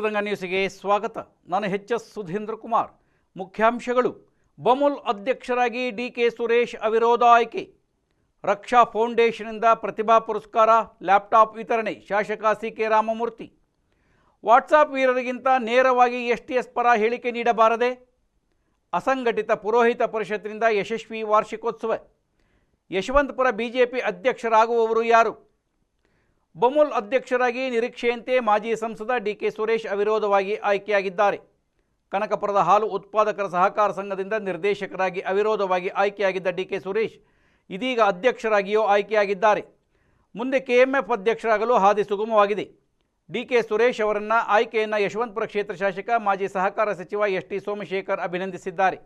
ಮೃದಂಗ ನ್ಯೂಸಿಗೆ ಸ್ವಾಗತ. ನಾನು H S Sudhindra Kumar. ಮುಖ್ಯಾಂಶಗಳು. ಬಮುಲ್ ಅಧ್ಯಕ್ಷರಾಗಿ ಡಿ ಕೆ ಸುರೇಶ್ ಅವಿರೋಧ ಆಯ್ಕೆ. ರಕ್ಷಾ ಫೌಂಡೇಶನ್ನಿಂದ ಪ್ರತಿಭಾ ಪುರಸ್ಕಾರ, ಲ್ಯಾಪ್ಟಾಪ್ ವಿತರಣೆ, ಶಾಸಕ ಸಿ ಕೆ ರಾಮಮೂರ್ತಿ. ವಾಟ್ಸಾಪ್ ವೀರರಿಗಿಂತ ನೇರವಾಗಿ ಎಸ್ ಟಿ ಎಸ್ ಪರ ಹೇಳಿಕೆ ನೀಡಬಾರದೆ. ಅಸಂಘಟಿತ ಪುರೋಹಿತ ಪರಿಷತ್ತಿನಿಂದ ಯಶಸ್ವಿ ವಾರ್ಷಿಕೋತ್ಸವ. ಯಶವಂತಪುರ ಬಿಜೆಪಿ ಅಧ್ಯಕ್ಷರಾಗುವವರು ಯಾರು? ಬಮುಲ್ ಅಧ್ಯಕ್ಷರಾಗಿ ನಿರೀಕ್ಷೆಯಂತೆ ಮಾಜಿ ಸಂಸದ ಡಿ ಕೆ ಸುರೇಶ್ ಅವಿರೋಧವಾಗಿ ಆಯ್ಕೆಯಾಗಿದ್ದಾರೆ. ಕನಕಪುರದ ಹಾಲು ಉತ್ಪಾದಕರ ಸಹಕಾರ ಸಂಘದಿಂದ ನಿರ್ದೇಶಕರಾಗಿ ಅವಿರೋಧವಾಗಿ ಆಯ್ಕೆಯಾಗಿದ್ದ ಡಿ ಕೆ ಸುರೇಶ್ ಇದೀಗ ಅಧ್ಯಕ್ಷರಾಗಿಯೂ ಆಯ್ಕೆಯಾಗಿದ್ದಾರೆ. ಮುಂದೆ ಕೆಎಂಎಫ್ ಅಧ್ಯಕ್ಷರಾಗಲು ಹಾದಿ ಸುಗಮವಾಗಿದೆ. ಡಿ ಕೆ ಸುರೇಶ್ ಅವರನ್ನು ಆಯ್ಕೆಯನ್ನು ಯಶವಂತಪುರ ಕ್ಷೇತ್ರ ಶಾಸಕ, ಮಾಜಿ ಸಹಕಾರ ಸಚಿವ ಎಸ್ ಟಿ ಸೋಮಶೇಖರ್ ಅಭಿನಂದಿಸಿದ್ದಾರೆ.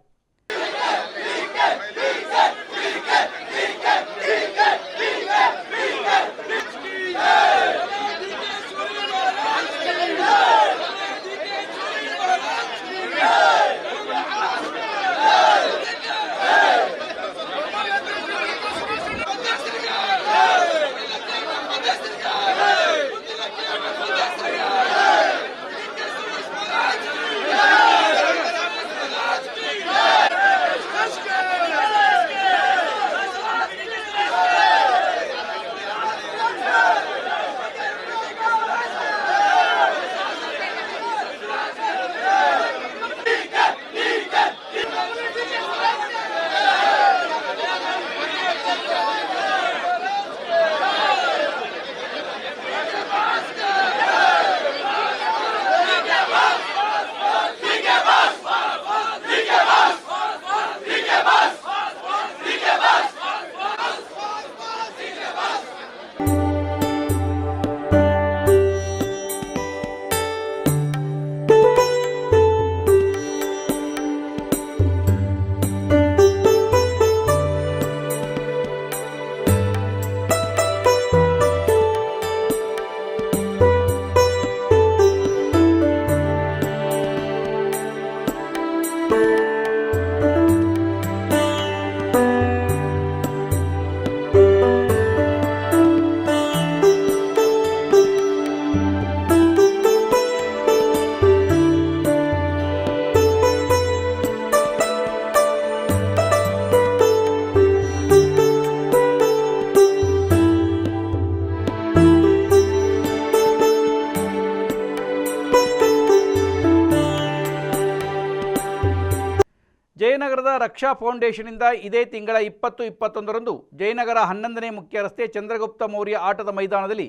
ರಕ್ಷಾ ಫೌಂಡೇಶನ್ನಿಂದ ಇದೇ ತಿಂಗಳ ಇಪ್ಪತ್ತು ಇಪ್ಪತ್ತೊಂದರಂದು ಜಯನಗರ ಹನ್ನೊಂದನೇ ಮುಖ್ಯ ರಸ್ತೆ ಚಂದ್ರಗುಪ್ತ ಮೌರ್ಯ ಆಟದ ಮೈದಾನದಲ್ಲಿ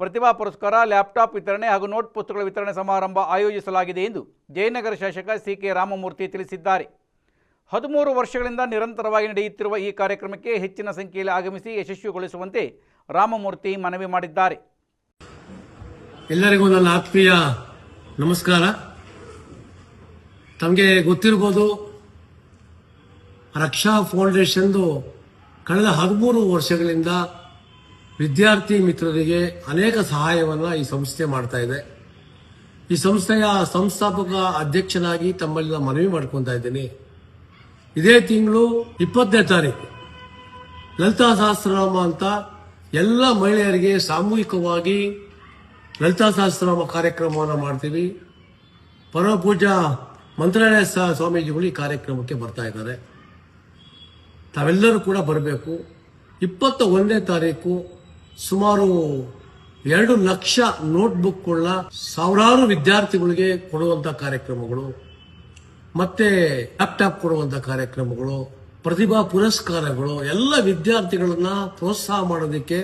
ಪ್ರತಿಭಾ ಪುರಸ್ಕಾರ, ಲ್ಯಾಪ್ಟಾಪ್ ವಿತರಣೆ ಹಾಗೂ ನೋಟ್ ಪುಸ್ತಕಗಳ ವಿತರಣೆ ಸಮಾರಂಭ ಆಯೋಜಿಸಲಾಗಿದೆ ಎಂದು ಜಯನಗರ ಶಾಸಕ ಸಿ ಕೆ ರಾಮಮೂರ್ತಿ ತಿಳಿಸಿದ್ದಾರೆ. ಹದಿಮೂರು ವರ್ಷಗಳಿಂದ ನಿರಂತರವಾಗಿ ನಡೆಯುತ್ತಿರುವ ಈ ಕಾರ್ಯಕ್ರಮಕ್ಕೆ ಹೆಚ್ಚಿನ ಸಂಖ್ಯೆಯಲ್ಲಿ ಆಗಮಿಸಿ ಯಶಸ್ವಿಗೊಳಿಸುವಂತೆ ರಾಮಮೂರ್ತಿ ಮನವಿ ಮಾಡಿದ್ದಾರೆ. ಎಲ್ಲರಿಗೂ ನನ್ನ ಆತ್ಮೀಯ ನಮಸ್ಕಾರ. ತಮಗೆ ಗೊತ್ತಿರ್ಬೋದು ರಕ್ಷಾ ಫೌಂಡೇಶನ್ದು ಕಳೆದ ಹದಿಮೂರು ವರ್ಷಗಳಿಂದ ವಿದ್ಯಾರ್ಥಿ ಮಿತ್ರರಿಗೆ ಅನೇಕ ಸಹಾಯವನ್ನು ಈ ಸಂಸ್ಥೆ ಮಾಡ್ತಾ ಇದೆ. ಈ ಸಂಸ್ಥೆಯ ಸಂಸ್ಥಾಪಕ ಅಧ್ಯಕ್ಷನಾಗಿ ತಮ್ಮಲ್ಲಿ ಮನವಿ ಮಾಡ್ಕೊತಾ ಇದ್ದೀನಿ. ಇದೇ ತಿಂಗಳು ಇಪ್ಪತ್ತನೇ ತಾರೀಕು. ಲಲಿತಾ ಸಹಸ್ರನಾಮ ಅಂತ ಎಲ್ಲ ಮಹಿಳೆಯರಿಗೆ ಸಾಮೂಹಿಕವಾಗಿ ಲಲಿತಾ ಸಹಸ್ರನಾಮ ಕಾರ್ಯಕ್ರಮವನ್ನು ಮಾಡ್ತೀವಿ. ಪರಮಪೂಜಾ ಮಂತ್ರಾಲಯ ಸ್ವಾಮೀಜಿಗಳು ಈ ಕಾರ್ಯಕ್ರಮಕ್ಕೆ ಬರ್ತಾ ಇದ್ದಾರೆ. ತಾವೆಲ್ಲರೂ ಕೂಡ ಬರಬೇಕು. ಇಪ್ಪತ್ತ ಒಂದನೇ ತಾರೀಕು ಸುಮಾರು ಎರಡು ಲಕ್ಷ ನೋಟ್ಬುಕ್ಗಳನ್ನ ಸಾವಿರಾರು ವಿದ್ಯಾರ್ಥಿಗಳಿಗೆ ಕೊಡುವಂಥ ಕಾರ್ಯಕ್ರಮಗಳು, ಮತ್ತೆ ಲ್ಯಾಪ್ಟಾಪ್ ಕೊಡುವಂಥ ಕಾರ್ಯಕ್ರಮಗಳು, ಪ್ರತಿಭಾ ಪುರಸ್ಕಾರಗಳು, ಎಲ್ಲ ವಿದ್ಯಾರ್ಥಿಗಳನ್ನ ಪ್ರೋತ್ಸಾಹ ಮಾಡೋದಕ್ಕೆ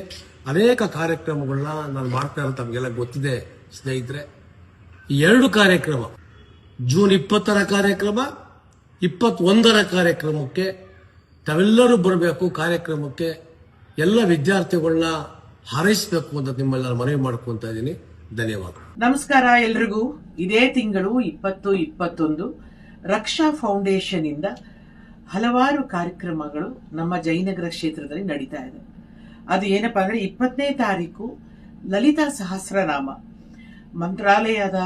ಅನೇಕ ಕಾರ್ಯಕ್ರಮಗಳನ್ನ ನಾನು ಮಾಡ್ತಾ ಇರೋ ತಮಗೆಲ್ಲ ಗೊತ್ತಿದೆ ಸ್ನೇಹಿತರೆ. ಎರಡು ಕಾರ್ಯಕ್ರಮ ಜೂನ್ ಇಪ್ಪತ್ತರ ಕಾರ್ಯಕ್ರಮ, ಇಪ್ಪತ್ತೊಂದರ ಕಾರ್ಯಕ್ರಮಕ್ಕೆ ತಾವೆಲ್ಲರೂ ಬರಬೇಕು, ಕಾರ್ಯಕ್ರಮಕ್ಕೆ ಎಲ್ಲ ವಿದ್ಯಾರ್ಥಿಗಳನ್ನ ಹಾರೈಸಬೇಕು ಅಂತ ನಿಮ್ಮೆಲ್ಲ ಮನವಿ ಮಾಡ್ಕೊಂತ ಇದ್ದೀನಿ. ಧನ್ಯವಾದ ನಮಸ್ಕಾರ ಎಲ್ರಿಗೂ. ಇದೇ ತಿಂಗಳು ಇಪ್ಪತ್ತು ಇಪ್ಪತ್ತೊಂದು. ರಕ್ಷಾ ಫೌಂಡೇಶನ್ ಇಂದ ಹಲವಾರು ಕಾರ್ಯಕ್ರಮಗಳು ನಮ್ಮ ಜಯನಗರ ಕ್ಷೇತ್ರದಲ್ಲಿ ನಡೀತಾ ಇದೆ. ಅದು ಏನಪ್ಪಾ ಅಂದ್ರೆ ಇಪ್ಪತ್ತನೇ ತಾರೀಕು ಲಲಿತಾ ಸಹಸ್ರನಾಮ. ಮಂತ್ರಾಲಯದ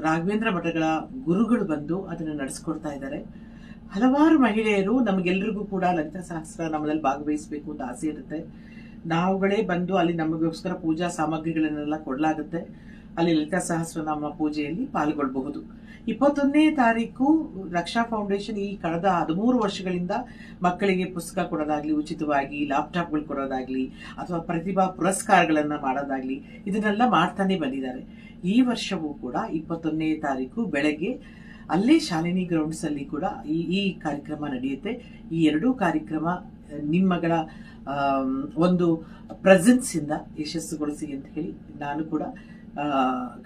ರಾಘವೇಂದ್ರ ಮಠಗಳ ಗುರುಗಳು ಬಂದು ಅದನ್ನು ನಡೆಸ್ಕೊಡ್ತಾ ಇದ್ದಾರೆ. ಹಲವಾರು ಮಹಿಳೆಯರು ನಮಗೆಲ್ರಿಗೂ ಕೂಡ ಲಲಿತಾ ನಮ್ಮಲ್ಲಿ ಭಾಗವಹಿಸಬೇಕು ಅಂತ ಆಸೆ ಇರುತ್ತೆ. ನಾವುಗಳೇ ಬಂದು ಅಲ್ಲಿ ನಮಗೋಸ್ಕರ ಪೂಜಾ ಸಾಮಗ್ರಿಗಳನ್ನೆಲ್ಲ ಕೊಡಲಾಗುತ್ತೆ. ಅಲ್ಲಿ ಲಲಿತಾ ಸಹಸ್ರನಾಮ ಪೂಜೆಯಲ್ಲಿ ಪಾಲ್ಗೊಳ್ಳಬಹುದು ಇಪ್ಪತ್ತೊಂದನೇ ತಾರೀಕು ರಕ್ಷಾ ಫೌಂಡೇಶನ್ ಈ ಕಳೆದ ಹದಿಮೂರು ವರ್ಷಗಳಿಂದ ಮಕ್ಕಳಿಗೆ ಪುಸ್ತಕ ಕೊಡೋದಾಗ್ಲಿ, ಉಚಿತವಾಗಿ ಲ್ಯಾಪ್ಟಾಪ್ಗಳು ಕೊಡೋದಾಗ್ಲಿ, ಅಥವಾ ಪ್ರತಿಭಾ ಪುರಸ್ಕಾರಗಳನ್ನು ಮಾಡೋದಾಗ್ಲಿ, ಇದನ್ನೆಲ್ಲ ಮಾಡ್ತಾನೆ ಬಂದಿದ್ದಾರೆ. ಈ ವರ್ಷವೂ ಕೂಡ ಇಪ್ಪತ್ತೊಂದನೇ ತಾರೀಕು ಬೆಳಗ್ಗೆ ಅಲ್ಲೇ ಶಾಲಿನಿ ಗ್ರೌಂಡ್ಸ್ ಅಲ್ಲಿ ಕೂಡ ಈ ಈ ಕಾರ್ಯಕ್ರಮ ನಡೆಯುತ್ತೆ. ಈ ಎರಡೂ ಕಾರ್ಯಕ್ರಮ ನಿಮ್ಮಗಳ ಒಂದು ಪ್ರೆಸೆನ್ಸ್ ಇಂದ ಯಶಸ್ಸುಗೊಳಿಸಿ ಅಂತ ಹೇಳಿ ನಾನು ಕೂಡ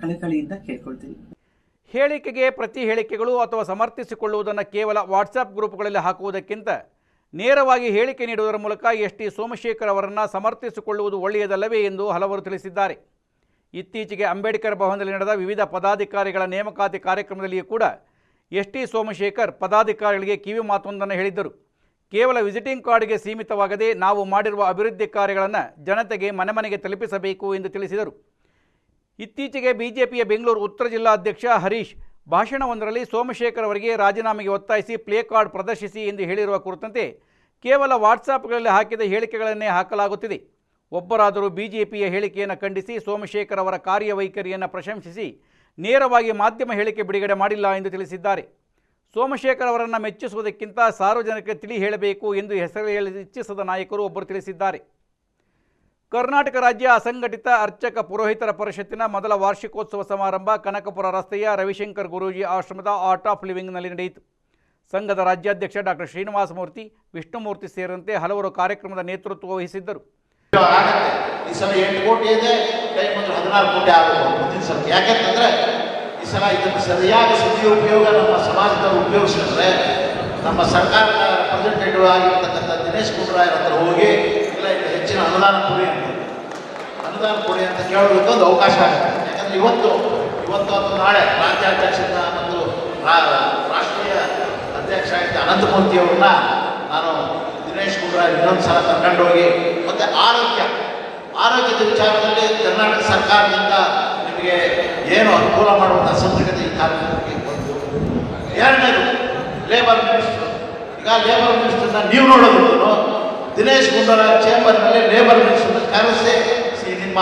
ಕಳಕಳಿಯಿಂದ ಕೇಳ್ಕೊಳ್ತೀನಿ. ಹೇಳಿಕೆಗೆ ಪ್ರತಿ ಹೇಳಿಕೆಗಳು ಅಥವಾ ಸಮರ್ಥಿಸಿಕೊಳ್ಳುವುದನ್ನು ಕೇವಲ ವಾಟ್ಸಪ್ ಗ್ರೂಪ್ಗಳಲ್ಲಿ ಹಾಕುವುದಕ್ಕಿಂತ ನೇರವಾಗಿ ಹೇಳಿಕೆ ನೀಡುವುದರ ಮೂಲಕ ಎಸ್ ಟಿ ಸೋಮಶೇಖರ್ ಅವರನ್ನು ಸಮರ್ಥಿಸಿಕೊಳ್ಳುವುದು ಒಳ್ಳೆಯದಲ್ಲವೇ ಎಂದು ಹಲವರು ತಿಳಿಸಿದ್ದಾರೆ. ಇತ್ತೀಚೆಗೆ ಅಂಬೇಡ್ಕರ್ ಭವನದಲ್ಲಿ ನಡೆದ ವಿವಿಧ ಪದಾಧಿಕಾರಿಗಳ ನೇಮಕಾತಿ ಕಾರ್ಯಕ್ರಮದಲ್ಲಿಯೂ ಕೂಡ ಎಸ್ ಟಿ ಸೋಮಶೇಖರ್ ಪದಾಧಿಕಾರಿಗಳಿಗೆ ಕಿವಿ ಮಾತೊಂದನ್ನು ಹೇಳಿದ್ದರು. ಕೇವಲ ವಿಸಿಟಿಂಗ್ ಕಾರ್ಡ್ಗೆ ಸೀಮಿತವಾಗದೆ ನಾವು ಮಾಡಿರುವ ಅಭಿವೃದ್ಧಿ ಕಾರ್ಯಗಳನ್ನು ಜನತೆಗೆ ಮನೆ ಮನೆಗೆ ತಲುಪಿಸಬೇಕು ಎಂದು ತಿಳಿಸಿದರು. ಇತ್ತೀಚೆಗೆ ಬಿಜೆಪಿಯ ಬೆಂಗಳೂರು ಉತ್ತರ ಜಿಲ್ಲಾ ಅಧ್ಯಕ್ಷ ಹರೀಶ್, ಭಾಷಣವೊಂದರಲ್ಲಿ ಸೋಮಶೇಖರ್ ಅವರಿಗೆ ರಾಜೀನಾಮೆಗೆ ಒತ್ತಾಯಿಸಿ ಪ್ಲೇ ಕಾರ್ಡ್ ಪ್ರದರ್ಶಿಸಿ ಎಂದು ಹೇಳಿರುವ ಕುರಿತಂತೆ ಕೇವಲ ವಾಟ್ಸಾಪ್ಗಳಲ್ಲಿ ಹಾಕಿದ ಹೇಳಿಕೆಗಳನ್ನೇ ಹಾಕಲಾಗುತ್ತಿದೆ. ಒಬ್ಬರಾದರೂ ಬಿಜೆಪಿಯ ಹೇಳಿಕೆಯನ್ನು ಖಂಡಿಸಿ ಸೋಮಶೇಖರ್ ಅವರ ಕಾರ್ಯವೈಖರಿಯನ್ನು ಪ್ರಶಂಸಿಸಿ ನೇರವಾಗಿ ಮಾಧ್ಯಮ ಹೇಳಿಕೆ ಬಿಡುಗಡೆ ಮಾಡಿಲ್ಲ ಎಂದು ತಿಳಿಸಿದ್ದಾರೆ. ಸೋಮಶೇಖರ್ ಅವರನ್ನು ಮೆಚ್ಚಿಸುವುದಕ್ಕಿಂತ ಸಾರ್ವಜನಿಕರಿಗೆ ತಿಳಿ ಹೇಳಬೇಕು ಎಂದು ಹೆಸರು ಹೇಳಿ ಇಚ್ಛಿಸದ ನಾಯಕರು ಒಬ್ಬರು ತಿಳಿಸಿದ್ದಾರೆ. ಕರ್ನಾಟಕ ರಾಜ್ಯ ಅಸಂಘಟಿತ ಅರ್ಚಕ ಪುರೋಹಿತರ ಪರಿಷತ್ತಿನ ಮೊದಲ ವಾರ್ಷಿಕೋತ್ಸವ ಸಮಾರಂಭ ಕನಕಪುರ ರಸ್ತೆಯ ರವಿಶಂಕರ್ ಗುರೂಜಿ ಆಶ್ರಮದ ಆರ್ಟ್ ಆಫ್ ಲಿವಿಂಗ್ನಲ್ಲಿ ನಡೆಯಿತು. ಸಂಘದ ರಾಜ್ಯಾಧ್ಯಕ್ಷ ಡಾಕ್ಟರ್ ಶ್ರೀನಿವಾಸಮೂರ್ತಿ, ವಿಷ್ಣುಮೂರ್ತಿ ಸೇರಿದಂತೆ ಹಲವರು ಕಾರ್ಯಕ್ರಮದ ನೇತೃತ್ವ ವಹಿಸಿದ್ದರು. ಆಗತ್ತೆ. ಈ ಸಲ ಎಂಟು ಕೋಟಿ ಇದೆ, ಕೈ ಮುಂದೆ ಹದಿನಾರು ಕೋಟಿ ಆಗಬೇಕು ಮುಂದಿನ ಸಲ ಯಾಕೆಂತಂದ್ರೆ ಈ ಸಲ ಇದನ್ನು ಸರಿಯಾದ ಸದುಪಯೋಗ ನಮ್ಮ ಸಮಾಜದವರು ಉಪಯೋಗಿಸಿದ್ರೆ ನಮ್ಮ ಸರ್ಕಾರದ ರೆಪ್ರೆಸೆಂಟೇಟಿವ್ ಆಗಿರ್ತಕ್ಕಂಥ ದಿನೇಶ್ ಗುಂಡೂರಾಯರ ಹತ್ರ ಹೋಗಿ, ಇಲ್ಲ, ಇಲ್ಲಿ ಹೆಚ್ಚಿನ ಅನುದಾನ ಕೊಡಿ ಅಂತ. ಅನುದಾನ ಕೊಡಿ ಅಂತ ಕೇಳೋದಕ್ಕೆ ಒಂದು ಅವಕಾಶ ಆಗುತ್ತೆ. ಯಾಕಂದ್ರೆ ಇವತ್ತು ಇವತ್ತು ಅಥವಾ ನಾಳೆ ರಾಜ್ಯಾಧ್ಯಕ್ಷರನ್ನ ರಾ- ರಾಷ್ಟ್ರೀಯ ಅಧ್ಯಕ್ಷ ಆಗಿದ್ದ ಅನಂತಮೂರ್ತಿಯವ್ರನ್ನ ನಾನು ದಿನೇಶ್ ಗುಂಡೂರಾಯ್ ಇನ್ನೊಂದು ಸಲ ಕರ್ಕೊಂಡೋಗಿ ಮತ್ತೆ ಆರೋಗ್ಯ. ಆರೋಗ್ಯದ ವಿಚಾರದಲ್ಲಿ ಕರ್ನಾಟಕ ಸರ್ಕಾರದಿಂದ ನಿಮಗೆ ಏನು ಅನುಕೂಲ ಮಾಡುವಂಥ ಸಂಸ್ಕೃತಿ ಈ ಕಾರ್ಯಕ್ರಮಕ್ಕೆ ಬಂದು. ಎರಡನೇದು ಲೇಬರ್ ಮಿನಿಸ್ಟರ್ ಈಗ ಲೇಬರ್ ಮಿನಿಸ್ಟರ್ನ ನೀವು ನೋಡೋದು ದಿನೇಶ್ ಗುಂಡೂರಾಯ್ ಚೇಂಬರ್ನಲ್ಲಿ ಲೇಬರ್ ಮಿನಿಸ್ಟರ್ನ ಕರೆಸಿ ನಿಮ್ಮ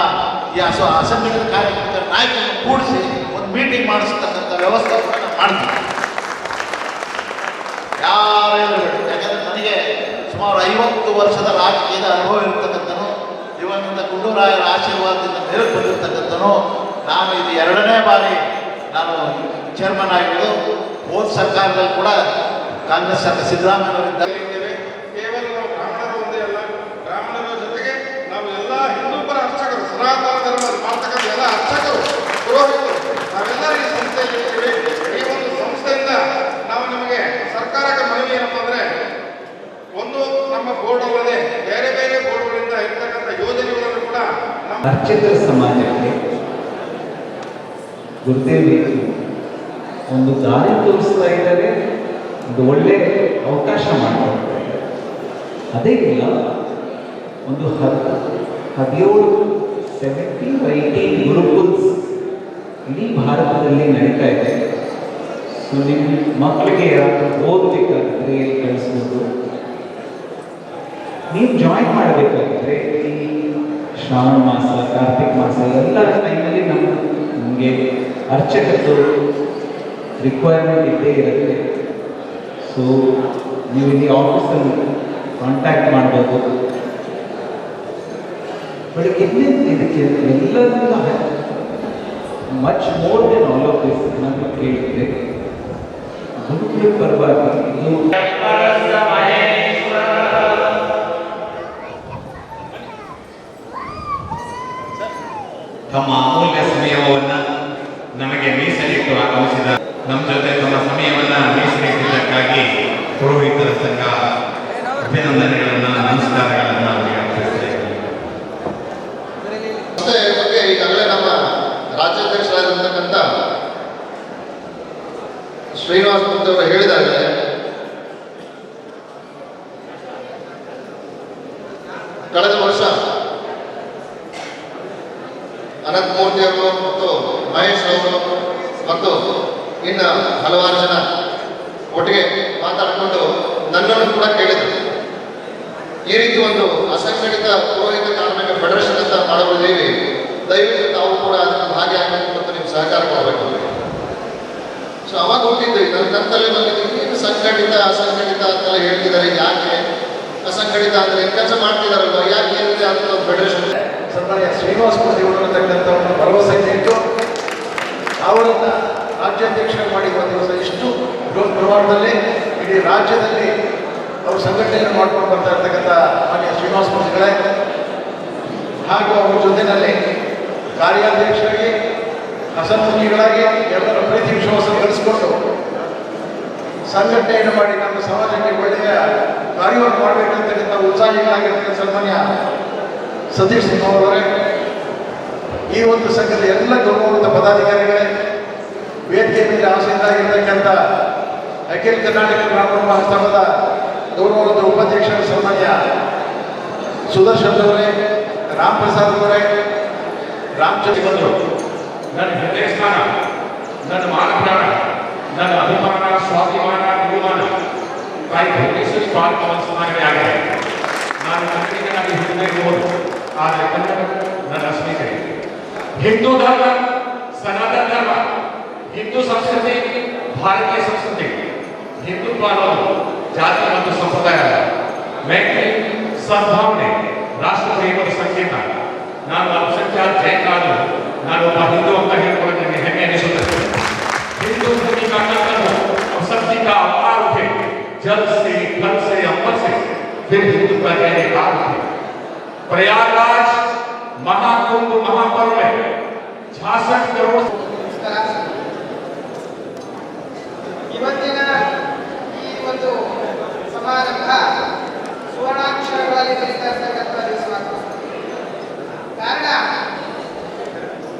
ಈ ಅಸ ಅಸಂಘಟಿತ ಕಾರ್ಯಕರ್ತರ ನಾಯಕರನ್ನು ಕೂಡಿಸಿ ಒಂದು ಮೀಟಿಂಗ್ ಮಾಡಿಸ್ತಕ್ಕಂಥ ವ್ಯವಸ್ಥೆ ಕೂಡ ನಾನು ಮಾಡ್ತೀನಿ ಯಾರು ಯಾಕಂದ್ರೆ ನನಗೆ ಸುಮಾರು ಐವತ್ತು ವರ್ಷದ ರಾಜಕೀಯದ ಅನುಭವ ಇರತಕ್ಕಂಥನು ಇವನಿಂದ ಗುಂಡೂರಾಯರ ಆಶೀರ್ವಾದದಿಂದ ಮೇಲೆ ಬಂದಿರತಕ್ಕಂಥನು ನಾನು ಇದು ಎರಡನೇ ಬಾರಿ ನಾನು ಚೇರ್ಮನ್ ಆಗಿರೋದು. ಹೋದ ಸರ್ಕಾರದಲ್ಲಿ ಕೂಡ ಕಾಂಗ್ರೆಸ್ ಸರ್ಕಾರ ಇದ್ದೇವೆ. ಕೇವಲ ನಾವು ಬ್ರಾಹ್ಮಣರು ಒಂದೇ ಅಲ್ಲ ಬ್ರಾಹ್ಮಣರ ಜೊತೆಗೆ ನಾವು ಎಲ್ಲ ಹಿಂದೂ ಪರ ಅರ್ಚಕರು ಸನಾತನ ಧರ್ಮ ಮಾಡ್ತಕ್ಕಂಥ ಎಲ್ಲ ಅರ್ಚಕರು ಪುರೋಹಿತರು ನಾವೆಲ್ಲ ಈ ಸಂಸ್ಥೆಯಲ್ಲಿ ಇದ್ದೀವಿ ಈ ಒಂದು ಸಂಸ್ಥೆಯಿಂದ ನಾವು ನಿಮಗೆ ಸರ್ಕಾರಕ್ಕೆ ಮನವಿ ಏನಪ್ಪ ಅಂದ್ರೆ ಒಂದು ನಮ್ಮ ಬೋರ್ಡ್ ಅಲ್ಲದೆ ಬೇರೆ ಬೇರೆ ಬೋರ್ಡುಗಳಿಂದ ಇರ್ತಕ್ಕಂಥ ಯೋಜನೆಗಳನ್ನು ಕೂಡ ಅರ್ಚಕರ ಸಮಾಜಕ್ಕೆ ಗುರುದೇವಿ ಒಂದು ದಾರಿ ತೋರಿಸ್ತಾ ಇದ್ದಾರೆ. ಒಂದು ಒಳ್ಳೆ ಅವಕಾಶ ಮಾಡಿಕೊಡ್ತಾ ಇದ್ದಾರೆ. ಅದೇ ಇಲ್ಲ, ಒಂದು ಹತ್ತು ಹದಿನೇಳು ಸೆವೆಂಟಿ ಏಯ್ಟೀನ್ ಗುರುಕುಲ್ಸ್ ಇಡೀ ಭಾರತದಲ್ಲಿ ನಡೀತಾ ಇದೆ. ಸೊ ನಿಮ್ಮ ಮಕ್ಕಳಿಗೆ ಯಾರು ಓದಬೇಕಾದ್ರೆ ಕಳಿಸ್ಬೋದು? ನೀವು ಜಾಯಿನ್ ಮಾಡಬೇಕಾಗಿದ್ರೆ ಈ ಶ್ರಾವಣ ಮಾಸ, ಕಾರ್ತಿಕ ಮಾಸ ಎಲ್ಲ ಟೈಮಲ್ಲಿ ನಮ್ಮ ನಮಗೆ ಅರ್ಚಕದ್ದು ರಿಕ್ವೈರ್ಮೆಂಟ್ ಇದ್ದೇ ಇರುತ್ತೆ. ಸೊ ನೀವು ಇಲ್ಲಿ ಆಫೀಸಲ್ಲಿ ಕಾಂಟ್ಯಾಕ್ಟ್ ಮಾಡ್ಬೋದು. ಬಟ್ ಇನ್ನೇನು ಇದಕ್ಕೆ ಎಲ್ಲದನ್ನ much more than all of this ನಾನು ಕೇಳಿದ್ದೆ ಬರಬಾರ್ದು ಪರವಾಗಿ ತಮ್ಮ ಅಮೂಲ್ಯ ಸಮಯವನ್ನು ನಮಗೆ ಮೀಸಲಿಟ್ಟು ಆಗಮಿಸಿದ ನಮ್ಮ ಮತ್ತು ಮಹೇಶ್ ಅವರು ಮತ್ತು ಇನ್ನು ಹಲವಾರು ಜನ ಒಟ್ಟಿಗೆ ಮಾತಾಡಿಕೊಂಡು ನನ್ನನ್ನು ಕೂಡ ಕೇಳಿದರು. ಈ ರೀತಿ ಒಂದು ಅಸಂಘಟಿತ ಪುರೋಹಿತ ಕಾರ್ಮಿಕ ಫೆಡರೇಷನ್ ಅಂತ ಮಾಡೋದಿದ್ದೀವಿ ದಯವಿಟ್ಟು ತಾವು ಕೂಡ ಅದಕ್ಕೆ ಭಾಗಿಯಾಗಬೇಕು ಮತ್ತು ನಿಮ್ಮ ಸಹಕಾರ ಕೊಡಬೇಕು. ಸೊ ಅವಾಗ ಹೋಗಿದ್ದು ನನ್ನ ನಂತರದಲ್ಲಿ ಬಂದಿದ್ದೀವಿ ಸಂಘಟಿತ, ಅಸಂಘಟಿತ ಅಂತೆಲ್ಲ ಹೇಳ್ತಿದ್ದಾರೆ. ಯಾಕೆ? ಅಸಂಘಟಿತ ಅಂದರೆ ಕೆಲಸ ಮಾಡ್ತಿದಾರಲ್ವ? ಯಾಕೆ ಏನಿದೆ ಅಂತ ಫೆಡರೇಷನ್ ಸರ್ಕಾರ ಶ್ರೀನಿವಾಸ ಪೂಜೆ ರಾಜ್ಯಾಧ್ಯಕ್ಷರು ಮಾಡಿ ಒಂದು ದಿವಸ ಇಷ್ಟು ಬೃಹತ್ ಪ್ರಮಾಣದಲ್ಲಿ ಇಡೀ ರಾಜ್ಯದಲ್ಲಿ ಅವರು ಸಂಘಟನೆಯನ್ನು ಮಾಡ್ಕೊಂಡು ಬರ್ತಾ ಇರ್ತಕ್ಕಂಥ ಮಾನ್ಯ ಶ್ರೀನಿವಾಸ ಮೂರ್ತಿಗಳೇ, ಹಾಗೂ ಅವ್ರ ಜೊತೆಯಲ್ಲಿ ಕಾರ್ಯಾಧ್ಯಕ್ಷರಾಗಿ ಹಸನ್ಮುಖಿಗಳಾಗಿ ಎಲ್ಲರ ಪ್ರೀತಿ ವಿಶ್ವಾಸ ಗಳಿಸಿಕೊಂಡು ಸಂಘಟನೆಯನ್ನು ಮಾಡಿ ನಮ್ಮ ಸಮಾಜಕ್ಕೆ ಒಳ್ಳೆಯ ಕಾರ್ಯವನ್ನು ಮಾಡಬೇಕಂತಕ್ಕಂಥ ಉತ್ಸಾಹಿಗಳಾಗಿರ್ತಕ್ಕಂಥ ಸನ್ಮಾನ್ಯ ಸತೀಶ್ ಸಿಂಗ್ ಅವರೇ ಈ ಒಂದು ಸಂಘದ ಎಲ್ಲ ಗೌರವಾನ್ವಿತ ಪದಾಧಿಕಾರಿಗಳೇ ವೇದಿಕೆ ಮೇಲೆ ಆಸೆಯಿಂದಾಗಿರ್ತಕ್ಕಂಥ ಅಖಿಲ ಕರ್ನಾಟಕ ಬ್ರಾಹ್ಮಣ ಮಹಾಸಭಾದ ಗೌರವದ ಉಪಾಧ್ಯಕ್ಷರ ಸನ್ಮಾನ್ಯ ಸುದರ್ಶನ್ ಅವರೇ, ರಾಮ್ ಪ್ರಸಾದ್ ಅವರೇ ರಾಮಚಂದ್ರ ಬಂದರು. ನನ್ನ ಹೃದಯ ಸ್ಥಾನ, ನನ್ನ ಮಾನಪ್ರಾಣ, ನನ್ನ ಅಭಿಮಾನ, ಸ್ವಾಭಿಮಾನ, ಅಭಿಮಾನ. ತಾಯಿ ಭುವನೇಶ್ವರಿ ಸ್ವಾಭಿಮಾನ ಸಮಾನವೇ ಆಗಿದೆ. ನಾನು ಕನ್ನಡಿಗನಾಗಿ ಹಿಡಿದಿರಬಹುದು ಆದರೆ ಕನ್ನಡ ನನ್ನ ಅಸ್ಮಿತೆ ಹಿಂದೂ ಧರ್ಮ, ಸನಾತನ ಧರ್ಮ ಹಿಂದೂ ಸಂಸ್ಕೃತಿ ಭಾರತೀಯ ಸಂಸ್ಕೃತಿ ಹಿಂದುತ್ವ ಅನ್ನೋದು ಜಾತಿ ಮತ್ತು ಸಂಪ್ರದಾಯ ಅಲ್ಲ. ಮೈತ್ರಿ ಸದ್ಭಾವನೆ ರಾಷ್ಟ್ರ ಪ್ರೇಮದ ಸಂಕೇತ ನಾನು ಅಲ್ಪಸಂಖ್ಯಾತ ಜೈನ ಆದರೂ ನಾನು ಒಬ್ಬ ಹಿಂದೂ ಅಂತ ಹೇಳ್ಕೊಳ್ಳೋಕೆ ನನಗೆ ಹೆಮ್ಮೆ ಅನಿಸುತ್ತದೆ हिंदू धर्म का कर्म और शक्ति का अवतार उठे जल से फल से अंबर से फिर हिंदू का जयकार उठे प्रयागराज महाकुंभ महापर्व में छियासठ करोड़ ಇವತ್ತಿನ ಈ ಒಂದು ಸಮಾರಂಭ ಸುವರ್ಣಾಕ್ಷರಗಳಲ್ಲಿ ಬರೀತಾ ಇರ್ತಕ್ಕಂಥ ಕಾರಣ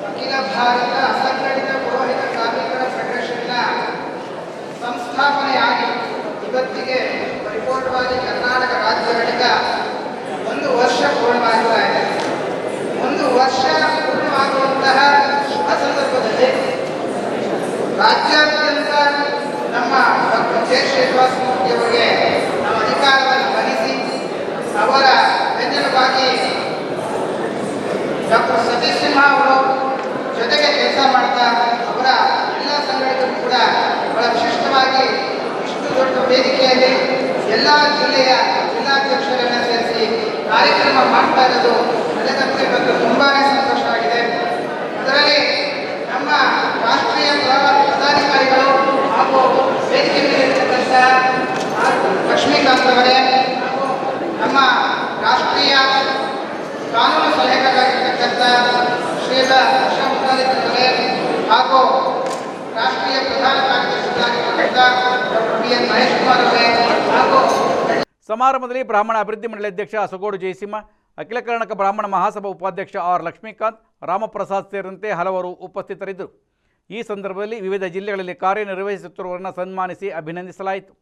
ಅಖಿಲ ಭಾರತ ಅಸಂಘಟಿತ ಪುರೋಹಿತ ಕಾರ್ಮಿಕರ ಫೆಡರೇಷನ್ನ ಸಂಸ್ಥಾಪನೆಯಾಗಿ ಇವತ್ತಿಗೆ ಪರಿಪೂರ್ಣವಾಗಿ ಕರ್ನಾಟಕ ರಾಜ್ಯಾಡಳಿತ ಒಂದು ವರ್ಷ ಪೂರ್ಣವಾಗ್ತಾ ಇದೆ ಒಂದು ವರ್ಷ ಪೂರ್ಣವಾಗುವಂತಹ ಶುಭ ಸಂದರ್ಭದಲ್ಲಿ ರಾಜ್ಯಾದ್ಯಂತ ನಮ್ಮ ಡಾಕ್ಟರ್ ಜೆ ಶ್ರೀನಿವಾಸ ಮೂರ್ತಿ ಅವರಿಗೆ ನಾವು ಅಧಿಕಾರವನ್ನು ವಹಿಸಿ ಅವರ ಬೆನ್ನೆಲುಬಾಗಿ ಡಾಕ್ಟರ್ ಸತೀಶ್ ಸಿಂಹ ಅವರು ಜೊತೆಗೆ ಕೆಲಸ ಮಾಡ್ತಾ ಅವರ ಎಲ್ಲ ಸಂಘಟಕರು ಕೂಡ ಬಹಳ ವಿಶಿಷ್ಟವಾಗಿ ಇಷ್ಟು ದೊಡ್ಡ ವೇದಿಕೆಯಲ್ಲಿ ಎಲ್ಲ ಜಿಲ್ಲೆಯ ಜಿಲ್ಲಾಧ್ಯಕ್ಷರನ್ನ ಸೇರಿಸಿ ಕಾರ್ಯಕ್ರಮ ಮಾಡ್ತಾ ಇರೋದು ನನಗಂತೂ ಇವತ್ತು ತುಂಬಾನೇ ಸಂತೋಷವಾಗಿದೆ ಅದರಲ್ಲಿ ನಮ್ಮ ರಾಷ್ಟ್ರೀಯ ಪ್ರ- ಪದಾಧಿಕಾರಿಗಳು ಹಾಗೂ ವೇದಿಕೆ ಮೇಲೆ ಇರ್ತಕ್ಕಂಥ ಲಕ್ಷ್ಮೀಕಾಂತ್ ನಮ್ಮ ರಾಷ್ಟ್ರೀಯ ಕಾನೂನು ಸಲಹೆಗಾರರಾಗಿರ್ತಕ್ಕಂಥ ಶ್ರೀಯುತ ಹರ್ಷಮುಖಾದಿತ್ಯವರೇ ಹಾಗೂ ರಾಷ್ಟ್ರೀಯ ಪ್ರಧಾನ ಕಾರ್ಯದರ್ಶಿಗಳಾಗಿರ್ತಕ್ಕಂಥ doctor B N Mahesh Kumar ಅವರೇ ಹಾಗೂ ಸಮಾರಂಭದಲ್ಲಿ ಬ್ರಾಹ್ಮಣ ಅಭಿವೃದ್ಧಿ ಮಂಡಳಿ ಅಧ್ಯಕ್ಷ ಅಸಗೋಡು ಜಯಸಿಂಹ, ಅಖಿಲ ಕರ್ನಾಟಕ ಬ್ರಾಹ್ಮಣ ಮಹಾಸಭಾ ಉಪಾಧ್ಯಕ್ಷ ಆರ್ ಲಕ್ಷ್ಮೀಕಾಂತ್, ರಾಮಪ್ರಸಾದ್ ಸೇರಿದಂತೆ ಹಲವರು ಉಪಸ್ಥಿತರಿದ್ದರು. ಈ ಸಂದರ್ಭದಲ್ಲಿ ವಿವಿಧ ಜಿಲ್ಲೆಗಳಲ್ಲಿ ಕಾರ್ಯನಿರ್ವಹಿಸುತ್ತಿರುವವರನ್ನು ಸನ್ಮಾನಿಸಿ ಅಭಿನಂದಿಸಲಾಯಿತು.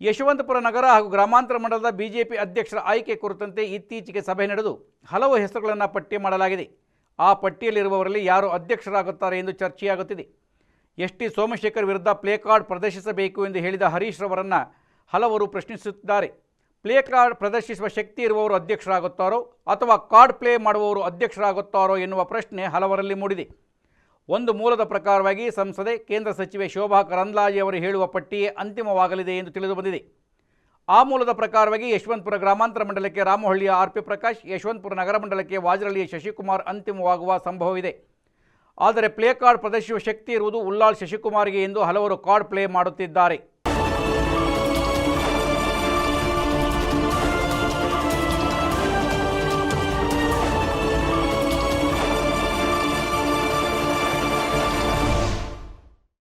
ಯಶವಂತಪುರ ನಗರ ಹಾಗೂ ಗ್ರಾಮಾಂತರ ಮಂಡಲದ ಬಿಜೆಪಿ ಅಧ್ಯಕ್ಷರ ಆಯ್ಕೆ ಕುರಿತಂತೆ ಇತ್ತೀಚೆಗೆ ಸಭೆ ನಡೆದು ಹಲವು ಹೆಸರುಗಳನ್ನು ಪಟ್ಟಿ ಮಾಡಲಾಗಿದೆ. ಆ ಪಟ್ಟಿಯಲ್ಲಿರುವವರಲ್ಲಿ ಯಾರು ಅಧ್ಯಕ್ಷರಾಗುತ್ತಾರೆ ಎಂದು ಚರ್ಚೆಯಾಗುತ್ತಿದೆ. ಎಸ್ ಟಿ ಸೋಮಶೇಖರ್ ವಿರುದ್ಧ ಪ್ಲೇ ಕಾರ್ಡ್ ಪ್ರದರ್ಶಿಸಬೇಕು ಎಂದು ಹೇಳಿದ ಹರೀಶ್ ರವರನ್ನು ಹಲವರು ಪ್ರಶ್ನಿಸುತ್ತಿದ್ದಾರೆ. ಪ್ಲೇ ಕಾರ್ಡ್ ಪ್ರದರ್ಶಿಸುವ ಶಕ್ತಿ ಇರುವವರು ಅಧ್ಯಕ್ಷರಾಗುತ್ತಾರೋ ಅಥವಾ ಕಾರ್ಡ್ ಪ್ಲೇ ಮಾಡುವವರು ಅಧ್ಯಕ್ಷರಾಗುತ್ತಾರೋ ಎನ್ನುವ ಪ್ರಶ್ನೆ ಹಲವರಲ್ಲಿ ಮೂಡಿದೆ. ಒಂದು ಮೂಲದ ಪ್ರಕಾರವಾಗಿ ಸಂಸದೆ ಕೇಂದ್ರ ಸಚಿವೆ ಶೋಭಾ ಕರಂದ್ಲಾಜೆ ಅವರು ಹೇಳುವ ಪಟ್ಟಿಯೇ ಅಂತಿಮವಾಗಲಿದೆ ಎಂದು ತಿಳಿದು ಬಂದಿದೆ ಆ ಮೂಲದ ಪ್ರಕಾರವಾಗಿ ಯಶವಂತಪುರ ಗ್ರಾಮಾಂತರ ಮಂಡಲಕ್ಕೆ ರಾಮಹಳ್ಳಿಯ ಆರ್ ಪಿ ಪ್ರಕಾಶ್, ಯಶವಂತಪುರ ನಗರ ಮಂಡಲಕ್ಕೆ ವಾಜರಳ್ಳಿಯ ಶಶಿಕುಮಾರ್ ಅಂತಿಮವಾಗುವ ಸಂಭವವಿದೆ. ಆದರೆ ಪ್ಲೇ ಕಾರ್ಡ್ ಪ್ರದರ್ಶಿಸುವ ಶಕ್ತಿ ಇರುವುದು ಉಲ್ಲಾಳ್ ಶಶಿಕುಮಾರ್ಗೆ ಎಂದು ಹಲವರು ಕಾರ್ಡ್ ಪ್ಲೇ ಮಾಡುತ್ತಿದ್ದಾರೆ.